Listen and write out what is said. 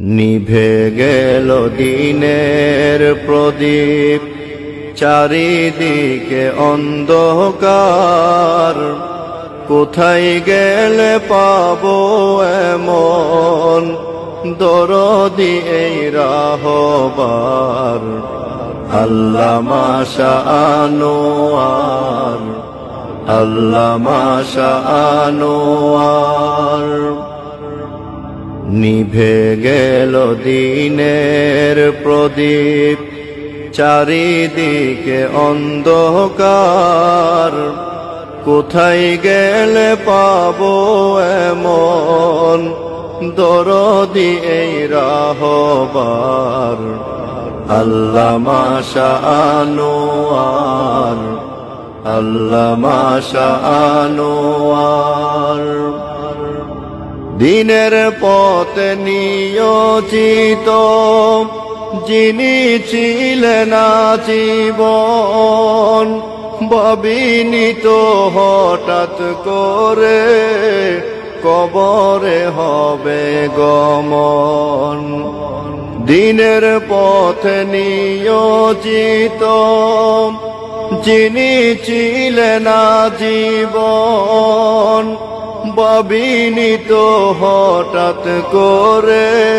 নিভে গেল দিনের প্রদীপ, চারিদিকে অন্ধকার। কোথায় গেলে পাবো এমন দরদি এই রাহবার? আল্লাহ মাশা আনোয়ার আল্লাহ মাশা আনোয়ার নিভে গেল দিনের প্রদীপ, চারিদিকে অন্ধকার। কোথায় গেলে পাবো এমন দরদি এই রাহবার? আল্লাহ মাশা আনোয়ার, আল্লাহ মাশা আনোয়ার। দিনের পথে নিয়োজিত, যিনি ছিলেন জীবন ববিনীত হঠাৎ করে কবরে হবে গমন। দিনের পথে নিয়োজিত, যিনি ছিলেন জীবন ববিনীত হঠাৎ করে